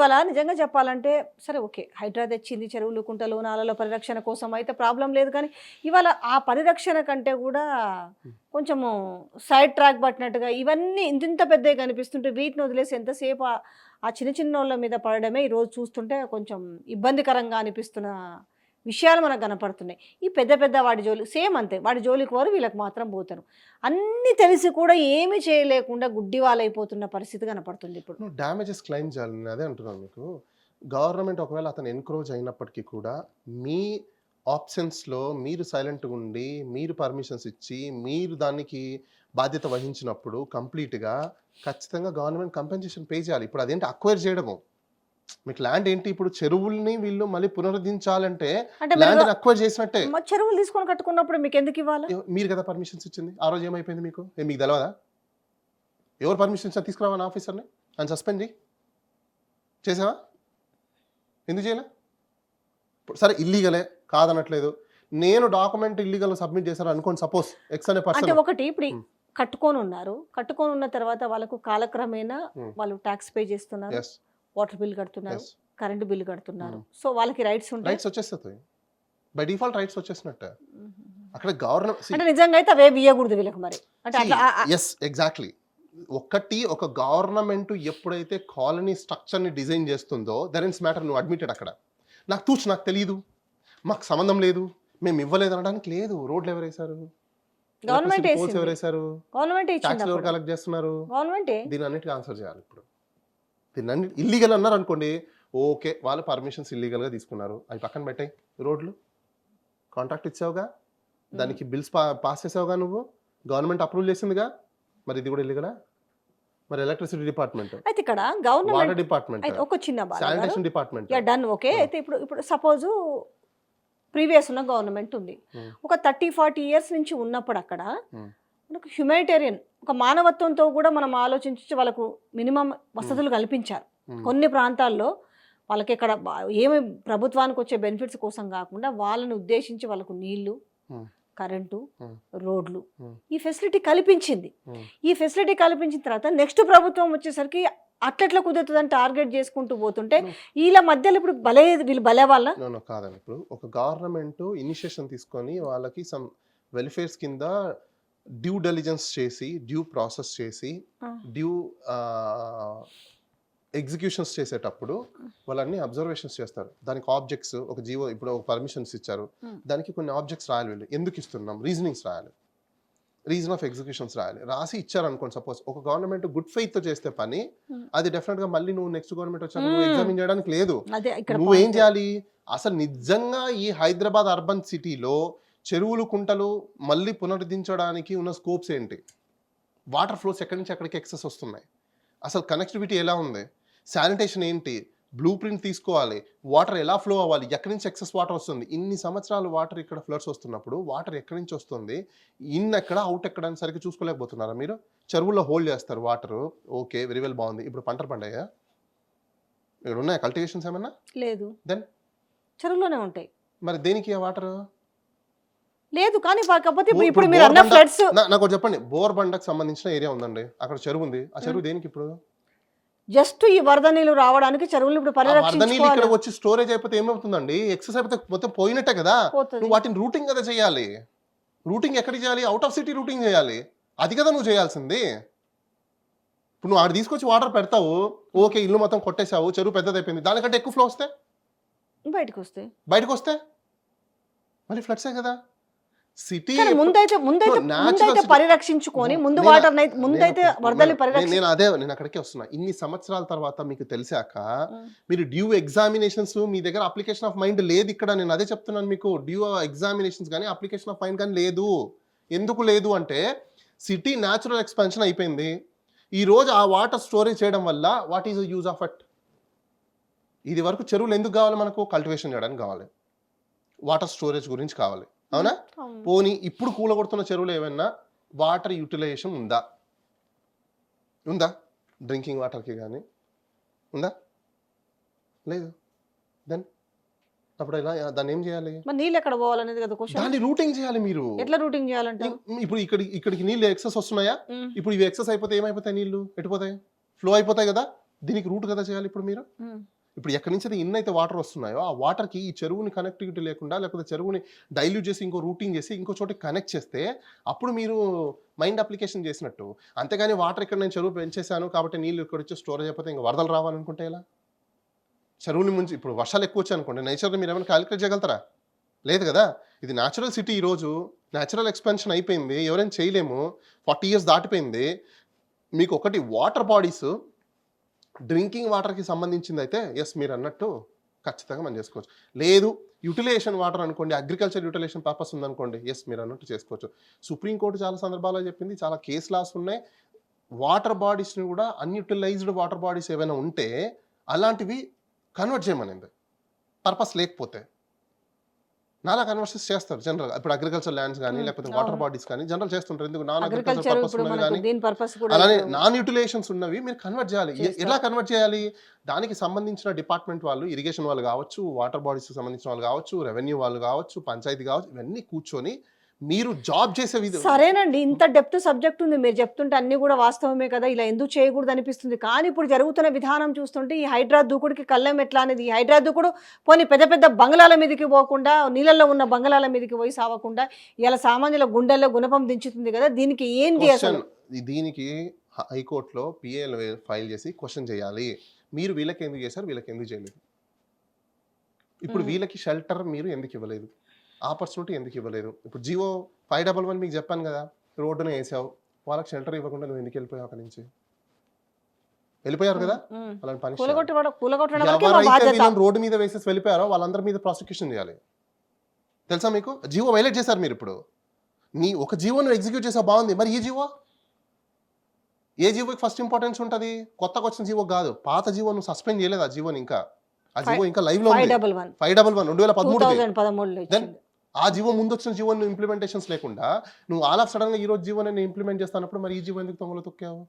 ఇవాళ నిజంగా చెప్పాలంటే సరే ఓకే హైడ్రా తెచ్చింది చెరువులు కుంటలు నాలలో పరిరక్షణ కోసం అయితే ప్రాబ్లం లేదు కానీ ఇవాళ ఆ పరిరక్షణ కంటే కూడా కొంచెము సైడ్ ట్రాక్ పట్టినట్టుగా ఇవన్నీ ఇంత ఇంత పెద్దగా కనిపిస్తుంటే వీటిని వదిలేసి ఎంతసేపు ఆ- ఆ చిన్న చిన్న వాళ్ళ మీద పడడమే ఈరోజు చూస్తుంటే కొంచెం ఇబ్బందికరంగా అనిపిస్తున్న విషయాలు మనకు కనపడుతున్నాయి. ఈ పెద్ద పెద్ద వాడి జోలి సేమ్ అంతే వాడి జోలికి వారు వీళ్ళకి మాత్రం పోతారు. అన్నీ తెలిసి కూడా ఏమీ చేయలేకుండా గుడ్డి వాళ్ళైపోతున్న పరిస్థితి కనపడుతుంది ఇప్పుడు. నువ్వు డ్యామేజెస్ క్లెయిమ్ చేయాలని అదే అంటున్నాను మీకు. గవర్నమెంట్ ఒకవేళ అతను ఎన్క్రోజ్ అయినప్పటికీ కూడా మీ ఆప్షన్స్లో మీరు సైలెంట్గా ఉండి మీరు పర్మిషన్స్ ఇచ్చి మీరు దానికి బాధ్యత వహించినప్పుడు కంప్లీట్గా ఖచ్చితంగా గవర్నమెంట్ కంపెన్సేషన్ పే చేయాలి. ఇప్పుడు అదేంటి అక్వైర్ చేయడము? మీకు ల్యాండ్ ఏంటి? ఇప్పుడు చెరువుల్ని వీళ్ళు మళ్ళీ పునరుద్ధరించాలంటే అంటే ల్యాండ్ అక్వైర్ చేసినట్టే. చెరువులు తీసుకొని కట్టుకున్నప్పుడు మీకు ఎందుకు ఇవ్వాలి? మీరు కదా పర్మిషన్స్ ఇచ్చింది. ఆ రోజు ఏమైపోయింది మీకు? మీకు తెలవదా? ఎవరు పర్మిషన్ ఇచ్చారు తీసుకురావా ఆఫీసర్ని అని సస్పెండ్ చేయి చేసావా? ఎందుకు చేయలే? ఇప్పుడు సరే ఇల్లీగలే కాదనట్లేదు. నేను డాక్యుమెంట్ ఇల్లీగల్ సబ్మిట్ చేశాను అనుకోండి సపోజ్ ఎక్స్ అనే పర్సన్ ఒకటి ఇప్పుడు Hmm. కట్టుకొని ఉన్నారు. కట్టుకొని ఉన్న తర్వాత వాళ్ళకు కాలక్రమేణా Hmm. వాళ్ళు ట్యాక్స్ పే చేస్తున్నారు. వాటర్ బిల్ కడుతున్నారు కరెంట్ బిల్ కడుతున్నారు. Hmm. సో వాళ్ళకి రైట్స్ ఉంటాయి రైట్స్ వచ్చేస్తుంది. బై డిఫాల్ట్ రైట్స్ వచ్చేసినట్టే. అక్కడ గవర్నమెంట్ అంటే నిజంగా అయితే అవే ఇయ్యకూడదు వీళ్ళకి మరి. అంటే ఎస్ ఎగ్జాక్ట్లీ ఒకటి ఒక గవర్నమెంట్ ఎప్పుడైతే కాలనీ స్ట్రక్చర్ని డిజైన్ చేస్తుందో దర్ ఇన్స్ మ్యాటర్ నువ్వు అడ్మిటెడ్ అక్కడ. నాకు తూచు నాకు తెలియదు మాకు సంబంధం లేదు. మేము ఇవ్వలేదు అనడానికి లేదు. రోడ్లు ఎవరు వేశారు గవర్నమెంట్ ఎవరు వేశారు గవర్నమెంట్ ఎవరు కలెక్ట్ చేస్తున్నారు? గవర్నమెంటే. దీని అన్నిటికీ ఆన్సర్ చేయాలి ఇప్పుడు. అన్ని ఇల్లీగల్ అన్నారు అనుకోండి ఓకే వాళ్ళు పర్మిషన్స్ ఇల్లీగల్గా తీసుకున్నారు. అవి పక్కన పెట్టాయి. రోడ్లు కాంట్రాక్ట్ ఇచ్చావుగా? దానికి బిల్స్ పాస్ చేసావుగా నువ్వు? గవర్నమెంట్ అప్రూవ్ చేసిందిగా? మరి ఇది కూడా ఇల్లీగలా మరి ఎలక్ట్రిసిటీ డిపార్ట్మెంట్ అయితే ఇక్కడ గవర్నమెంట్ డిపార్ట్మెంట్ ఒక చిన్న sanitation department yeah done okay. అయితే ఇప్పుడు ఇప్పుడు సపోజ్ ప్రీవియస్ ఉన్న గవర్నమెంట్ ఉంది. Hmm. ఒక థర్టీ ఫార్టీ ఇయర్స్ నుంచి ఉన్నప్పుడు అక్కడ Hmm. మనకు హ్యుమానిటేరియన్ ఒక మానవత్వంతో కూడా మనం ఆలోచించి వాళ్ళకు మినిమం వసతులు కల్పించారు కొన్ని ప్రాంతాల్లో వాళ్ళకి ఇక్కడ ఏమి ప్రభుత్వానికి వచ్చే బెనిఫిట్స్ కోసం కాకుండా వాళ్ళని ఉద్దేశించి వాళ్ళకు నీళ్ళు. కరెంటు. రోడ్లు. ఈ ఫెసిలిటీ కల్పించింది. ఈ ఫెసిలిటీ కల్పించిన తర్వాత నెక్స్ట్ ప్రభుత్వం వచ్చేసరికి అట్లెట్లా కుదురుతుందని టార్గెట్ చేసుకుంటూ పోతుంటే. వీళ్ళ మధ్యలో ఇప్పుడు భలే వీళ్ళు భలే వాళ్ళ కాదండి ఇప్పుడు ఒక గవర్నమెంట్ ఇనిషియేషన్ తీసుకొని వాళ్ళకి సమ్ వెల్ఫేర్స్ కింద డ్యూ డెలిజెన్స్ చేసి డ్యూ ప్రాసెస్ చేసి. డ్యూ ఎగ్జిక్యూషన్స్ చేసేటప్పుడు వాళ్ళన్ని అబ్జర్వేషన్స్ చేస్తారు దానికి ఆబ్జెక్ట్స్ ఒక జీవో ఇప్పుడు ఒక పర్మిషన్స్ ఇచ్చారు. దానికి కొన్ని ఆబ్జెక్ట్స్ రాయాలి వీళ్ళు ఎందుకు ఇస్తున్నాం రీజనింగ్స్ రాయాలి రీజన్ ఆఫ్ ఎగ్జిక్యూషన్స్ రాయాలి రాసి ఇచ్చారు అనుకోండి సపోజ్ ఒక గవర్నమెంట్ గుడ్ ఫెయిత్తో చేస్తే పని. అది డెఫినెట్గా మళ్ళీ నువ్వు నెక్స్ట్ గవర్నమెంట్ వచ్చాక నువ్వు. ఎగ్జామిన్ చేయడానికి లేదు నువ్వేం. చేయాలి అసలు నిజంగా ఈ హైదరాబాద్ అర్బన్ సిటీలో చెరువులు కుంటలు మళ్ళీ పునరుద్ధరించడానికి ఉన్న స్కోప్స్ ఏంటి? వాటర్ ఫ్లోస్ ఎక్కడి నుంచి ఎక్కడికి ఎక్సెస్ వస్తున్నాయి? అసలు కనెక్టివిటీ ఎలా ఉంది? శానిటేషన్ ఏంటి? బ్లూ ప్రింట్ తీసుకోవాలి. వాటర్ ఎలా ఫ్లో అవ్వాలి? ఎక్కడి నుంచి ఎక్సెస్ వాటర్ వస్తుంది? ఇన్ని సంవత్సరాలు వాటర్ ఇక్కడ ఫ్లడ్స్ వస్తున్నప్పుడు వాటర్ ఎక్కడి నుంచి వస్తుంది? ఇన్ ఎక్కడ అవుట్ ఎక్కడ అని సరిగ్గా చూసుకోలేకపోతున్నారా మీరు? చెరువుల్లో హోల్డ్ చేస్తారు వాటర్. ఓకే వెరీ వెల్ బాగుంది. ఇప్పుడు పంటలు పండాయా? ఇక్కడ ఉన్నాయా? కల్టివేషన్స్ ఏమన్నా లేదు. Then? చెరువులోనే ఉంటాయి. మరి దేనికి ఆ వాటర్? లేదు కానీ కాకపోతే ఇప్పుడు మీరు అన్న ఫ్లడ్స్ నాకు చెప్పండి. బోర్బండకు సంబంధించిన ఏరియా ఉందండి. అక్కడ చెరువు ఉంది. ఆ చెరువు దేనికి ఇప్పుడు? జస్ట్ ఈ వరద నీళ్ళు రావడానికి చెరువులు ఇప్పుడు వరద నీళ్ళు ఇక్కడ పరిరక్షించుకోవాలి వచ్చి స్టోరేజ్ అయిపోతే ఏమవుతుందండి? ఎక్సెస్ అయిపోతే మొత్తం పోయినట్టే కదా. నువ్వు వాటిని రూటింగ్ కదా చేయాలి? రూటింగ్ ఎక్కడికి చేయాలి? అవుట్ ఆఫ్ సిటీ రూటింగ్ చేయాలి. అది కదా నువ్వు చేయాల్సింది. ఇప్పుడు నువ్వు ఆడ తీసుకొచ్చి వాటర్ పెడతావు. ఓకే ఇల్లు మొత్తం కొట్టేశావు. చెరువు పెద్దదైపోయింది దానికంటే ఎక్కువ ఫ్లో వస్తే? బయటకు వస్తాయి బయటకు వస్తే? మళ్ళీ ఫ్లడ్సే కదా? సిటీ ముందైతే ముందైతే పరిరక్షించుకొని ముందు వాటర్ ముందైతే వరదలు నేను- అదే నేను అక్కడికే వస్తున్నా. ఇన్ని సంవత్సరాల తర్వాత మీకు తెలిసాక. మీరు డ్యూ ఎగ్జామినేషన్స్ మీ దగ్గర అప్లికేషన్ ఆఫ్ మైండ్ లేదు ఇక్కడ. నేను అదే చెప్తున్నాను మీకు డ్యూ ఎగ్జామినేషన్స్ కానీ అప్లికేషన్ ఆఫ్ మైండ్ కానీ లేదు. ఎందుకు లేదు అంటే సిటీ న్యాచురల్ ఎక్స్పాన్షన్ అయిపోయింది. ఈ రోజు ఆ వాటర్ స్టోరేజ్ చేయడం వల్ల what is use of at ఇది వరకు చెరువులు ఎందుకు కావాలి మనకు? కల్టివేషన్ చేయడానికి కావాలి. వాటర్ స్టోరేజ్ గురించి కావాలి. అవునా. పోనీ ఇప్పుడు కూలగొడుతున్న చెరువులు ఏమైనా వాటర్ యూటిలైజేషన్ ఉందా? ఉందా? డ్రింకింగ్ వాటర్కి కానీ ఉందా? లేదు. దెన్ అప్పుడు ఎలా దాన్ని ఏం చేయాలి? నీళ్ళు ఎక్కడ పోవాలనేది కదా క్వశ్చన్ దాన్ని రూటింగ్ చేయాలి మీరు. ఎట్లా రూటింగ్ చేయాలంటే? ఇప్పుడు ఇక్కడ ఇక్కడికి నీళ్ళు ఎక్సెస్ వస్తున్నాయా. ఇప్పుడు ఇవి ఎక్సెస్ అయిపోతే ఏమైపోతాయి నీళ్ళు? ఎటుపోతాయి? ఫ్లో అయిపోతాయి కదా? దీనికి రూట్ కదా చేయాలి ఇప్పుడు మీరు. ఇప్పుడు ఎక్కడి నుంచి అయితే ఇన్ అయితే వాటర్ వస్తున్నాయో ఆ వాటర్కి ఈ చెరువుని కనెక్టివిటీ లేకుండా లేకపోతే చెరువుని డైల్యూట్ చేసి ఇంకో రూటింగ్ చేసి ఇంకో చోట కనెక్ట్ చేస్తే అప్పుడు మీరు మైండ్ అప్లికేషన్ చేసినట్టు. అంతేగాని వాటర్ ఇక్కడ నేను చెరువు పెంచేశాను కాబట్టి నీళ్ళు ఇక్కడ వచ్చి స్టోరేజ్ అయిపోతే ఇంకా వరదలు రావాలనుకుంటే ఎలా? చెరువుని ముంచి ఇప్పుడు వర్షాలు ఎక్కువ వచ్చాయి అనుకోండి నేచర్ని మీరు ఏమైనా క్యాలిక్యులేట్ చేయగలుగుతారా? లేదు కదా? ఇది న్యాచురల్ సిటీ ఈరోజు న్యాచురల్ ఎక్స్పెన్షన్ అయిపోయింది ఎవరైనా చేయలేము ఫార్టీ ఇయర్స్ దాటిపోయింది. మీకు ఒకటి వాటర్ బాడీస్ డ్రింకింగ్ వాటర్కి సంబంధించింది అయితే ఎస్ మీరు అన్నట్టు ఖచ్చితంగా మనం చేసుకోవచ్చు. లేదు యూటిలైజేషన్ వాటర్ అనుకోండి అగ్రికల్చర్ యూటిలైజేషన్ పర్పస్ ఉందనుకోండి ఎస్ మీరు అన్నట్టు చేసుకోవచ్చు సుప్రీంకోర్టు చాలా సందర్భాల్లో చెప్పింది చాలా కేస్ లాస్ ఉన్నాయి. వాటర్ బాడీస్ని కూడా అన్యూటిలైజ్డ్ వాటర్ బాడీస్ ఏవైనా ఉంటే అలాంటివి కన్వర్ట్ చేయమనింది. పర్పస్ లేకపోతే. నాలా కన్వర్షన్స్ చేస్తారు జనరల్ ఇప్పుడు అగ్రికల్చర్ ల్యాండ్స్ కానీ లేకపోతే వాటర్. బాడీస్ కానీ జనరల్ చేస్తుంటారు. ఎందుకు? నాన్ అగ్రికల్చర్ పర్పస్ ఉన్నవి కానీ అలానే నాన్ యూటిలైజేషన్స్ ఉన్నవి మీరు కన్వర్ట్ చేయాలి. ఎలా కన్వర్ట్ చేయాలి? దానికి సంబంధించిన డిపార్ట్మెంట్ వాళ్ళు ఇరిగేషన్ వాళ్ళు కావచ్చు వాటర్ బాడీస్ సంబంధించిన వాళ్ళు కావచ్చు రెవెన్యూ వాళ్ళు కావచ్చు పంచాయతీ కావచ్చు ఇవన్నీ కూర్చొని మీరు జాబ్ చేసే విధి సరేనండి ఇంత డెప్త్ సబ్జెక్ట్ ఉంది మీరు చెప్తుంటే అన్ని కూడా వాస్తవమే కదా ఇలా ఎందుకు చేయకూడదు అనిపిస్తుంది. కానీ ఇప్పుడు జరుగుతున్న విధానం చూస్తుంటే ఈ హైడ్రా దూకుడికి కళ్ళం ఎట్లా అనేది ఈ హైడ్రా దూకుడు పోనీ పెద్ద పెద్ద బంగ్లాల మీదకి పోకుండా నీళ్ళల్లో ఉన్న బంగ్లాల మీదకి పోయి సావకుండా ఇలా సామాన్యుల గుండెల్లో గుణపం దించుతుంది కదా దీనికి అసలు? క్వశ్చన్ దీనికి హైకోర్టులో పిఏఎల్ ఫైల్ చేసి క్వశ్చన్ చేయాలి. మీరు వీళ్ళకి ఎందుకు చేశారు వీళ్ళకి ఎందుకు చేయలేదు? ఇప్పుడు. వీళ్ళకి షెల్టర్ మీరు ఎందుకు ఇవ్వలేదు? ఆపర్చునిటీ ఎందుకు ఇవ్వలేదు? ఇప్పుడు జియో ఫైవ్ డబల్ వన్ మీకు చెప్పాను కదా రోడ్డున వేసావు వాళ్ళకి షెల్టర్ ఇవ్వకుండా నువ్వు ఎందుకు వెళ్ళిపోయావు అక్కడి నుంచి? వెళ్ళిపోయారు కదా? మా ఎవరైతే వీళ్ళని రోడ్డు మీద వేసేసి వెళ్ళిపోయారో వాళ్ళందరి మీద ప్రాసిక్యూషన్ చేయాలి. తెలుసా మీకు? జీవో వైలేట్ చేశారు మీరు ఇప్పుడు. నీ ఒక జీవోను ఎగ్జిక్యూట్ చేసా బాగుంది. మరి ఈ జీవో ఏ జీవోకి ఫస్ట్ ఇంపార్టెన్స్ ఉంటుంది? కొత్తగా వచ్చిన జీవో కాదు. పాత జీవో నువ్వు సస్పెండ్ చేయలేదు ఆ జీవోని ఇంకా. ఆ జీవో ఇంకా లైవ్లో ఫైవ్ డబల్ వన్. రెండు వేల పదమూడు ఇచ్చింది. ఆ జీవో ముందు వచ్చిన జీవో ఇంప్లిమెంటేషన్స్ లేకుండా నువ్వు ఆల్ ఆఫ్ సడన్గా ఈ రోజు జీవో నేను ఇంప్లిమెంట్ చేస్తానప్పుడు మరి ఈ జీవో ఎందుకు తొంగలో తొక్కావు?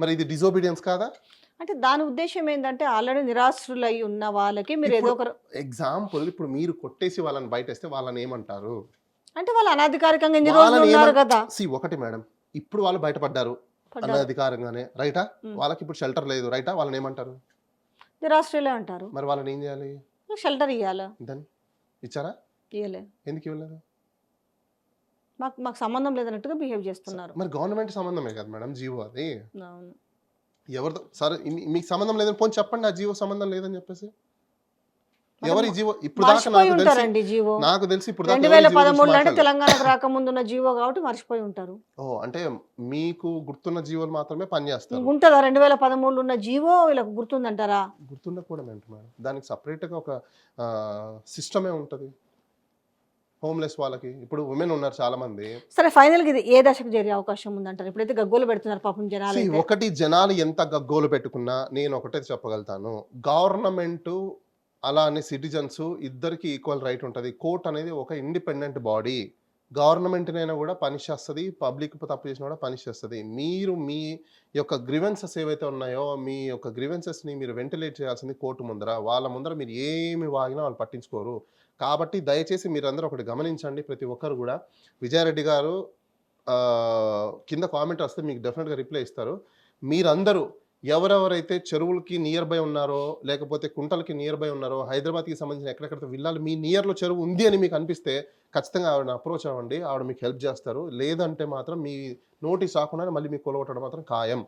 మరి ఇది డిజోబీడియన్స్ కాదా? అంటే దాని ఉద్దేశం ఏంటంటే ఆల్రెడీ నిరాశ్రులై ఉన్న వాళ్ళకి మీరు ఏదో ఒక ఎగ్జాంపుల్ ఇప్పుడు మీరు కొట్టేసి వాళ్ళని బయటేస్తే వాళ్ళని ఏమంటారు? అంటే వాళ్ళు అనాధికారికంగా ఎన్ని రోజులు ఉన్నారు కదా. సి ఒకటి మేడం. ఇప్పుడు వాళ్ళు బయటపడ్డారు పడ్డారు. అనధికారంగానే రైటా. వాళ్ళకి ఇప్పుడు షెల్టర్ లేదు. రైటా? వాళ్ళని ఏమంటారు? నిరాశ్రులే అంటారు. మరి వాళ్ళని ఏం చేయాలి? షెల్టర్ ఇవ్వాలా దాన్ని ఇచ్చారా? ఇవ్వలే ఎందుకు ఇవ్వలేదు? మాకు మాకు సంబంధం లేదన్నట్టుగా బిహేవ్ చేస్తున్నారు. మరి గవర్నమెంట్ సంబంధమే కదా మేడం జీవో అది. అవును. ఎవరితో సరే మీకు సంబంధం లేదని పోనీ చెప్పండి ఆ జీవో సంబంధం లేదని చెప్పేసి. ఎవరి జీవో? ఇప్పుడు దాకా నాకు తెలిసి జీవో. నాకు తెలిసి ఇప్పుడు రెండు వేల పదమూడులో అంటే. తెలంగాణకు రాకముందు ఉన్న జీవో కాబట్టి మర్చిపోయి ఉంటారు. ఓ అంటే మీకు గుర్తున్న జీవోలు మాత్రమే పనిచేస్తారు. ఉంటుందా? రెండు వేల పదమూడులో ఉన్న జీవో వీళ్ళకి గుర్తుందంటారా? గుర్తుండకపోవడం ఏంటి మేడం దానికి సపరేట్గా ఒక సిస్టమే ఉంటుంది. హోమ్లెస్ వాళ్ళకి. ఇప్పుడు ఉమెన్ ఉన్నారు చాలా మంది సరే ఫైనల్గా ఇది ఏ దశకు చేరే అవకాశం ఉందంటారు? ఇప్పుడైతే గగ్గోలు పెడుతున్నారు పాపం జనాలు. ఒకటి జనాలు ఎంత గగ్గోలు పెట్టుకున్నా నేను ఒకటే చెప్పగలుగుతాను. గవర్నమెంట్ అలా అని సిటిజన్స్ ఇద్దరికి ఈక్వల్ రైట్ ఉంటుంది. కోర్ట్ అనేది ఒక ఇండిపెండెంట్ బాడీ. గవర్నమెంట్నైనా కూడా పనిష్ చేస్తుంది. పబ్లిక్ తప్పు చేసినా కూడా పనిష్ చేస్తుంది. మీరు మీ యొక్క గ్రివెన్సెస్ ఏవైతే ఉన్నాయో మీ యొక్క గ్రివెన్సెస్ని మీరు వెంటిలేట్ చేయాల్సింది కోర్టు ముందర. వాళ్ళ ముందర మీరు ఏమి వాగినా వాళ్ళు పట్టించుకోరు. కాబట్టి దయచేసి మీరందరూ ఒకటి గమనించండి. ప్రతి ఒక్కరు కూడా విజయారెడ్డి గారు కింద కామెంట్ వస్తే మీకు డెఫినెట్గా రిప్లై ఇస్తారు. మీరందరూ ఎవరెవరైతే చెరువులకి నియర్ బై ఉన్నారో లేకపోతే కుంటలకి నియర్ బై ఉన్నారో హైదరాబాద్కి సంబంధించిన ఎక్కడెక్కడ విల్లాలు మీ నియర్లో చెరువు ఉంది అని మీకు అనిపిస్తే ఖచ్చితంగా ఆవిడని అప్రోచ్ అవ్వండి. ఆవిడ మీకు హెల్ప్ చేస్తారు. లేదంటే మాత్రం మీ నోటీస్ రాకుండా మళ్ళీ మీకు కొలగొట్టడం మాత్రం ఖాయం.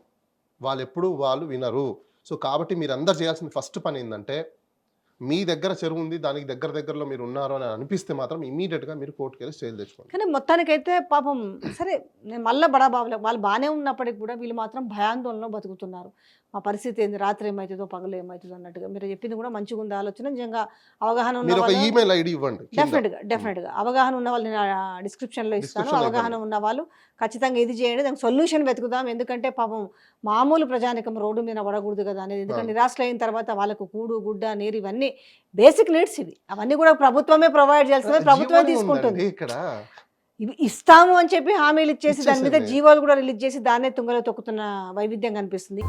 వాళ్ళు ఎప్పుడు వాళ్ళు వినరు. సో కాబట్టి మీరు అందరు చేయాల్సిన ఫస్ట్ పని ఏంటంటే మీ దగ్గర చెరువు ఉంది దానికి దగ్గర దగ్గరలో మీరు ఉన్నారు అని అనిపిస్తే మాత్రం ఇమీడియట్గా మీరు కోర్టుకి వెళ్ళి స్టేల్ తెచ్చుకోండి. కానీ మొత్తానికైతే పాపం సరే నేను మళ్ళీ బడా బాబులే వాళ్ళు బాగానే ఉన్నప్పటికీ కూడా వీళ్ళు మాత్రం భయాందోళనలో బతుకుతున్నారు. మా పరిస్థితి ఏంది? రాత్రి ఏమవుతుందో పగలు ఏమవుతుందో అన్నట్టుగా. మీరు చెప్పింది కూడా మంచిగా ఉంది ఆలోచన. నిజంగా అవగాహన ఉన్న ఈమెయిల్ ఐడి ఇవ్వండి. డెఫినెట్గా డెఫినెట్గా అవగాహన ఉన్న వాళ్ళు నేను డిస్క్రిప్షన్లో ఇస్తాను. అవగాహన ఉన్న వాళ్ళు ఖచ్చితంగా ఇది చేయండి. దానికి సొల్యూషన్ వెతుకుదాం. ఎందుకంటే పాపం మామూలు ప్రజానికం రోడ్డు మీద పడకూడదు కదా అనేది. ఎందుకంటే. నిరాశలు అయిన తర్వాత వాళ్ళకు కూడు గుడ్డ నీరు ఇవన్నీ బేసిక్ నీడ్స్ ఇవి. అవన్నీ కూడా ప్రభుత్వమే ప్రొవైడ్ చేస్తుంది ప్రభుత్వమే తీసుకుంటుంది. ఇక్కడ. ఇవి ఇస్తాము అని చెప్పి హామీలు ఇచ్చేసి దాని మీద. జీవోలు కూడా రిలీజ్ చేసి దాన్నే తుంగలో తొక్కుతున్న వైవిధ్యం కనిపిస్తుంది.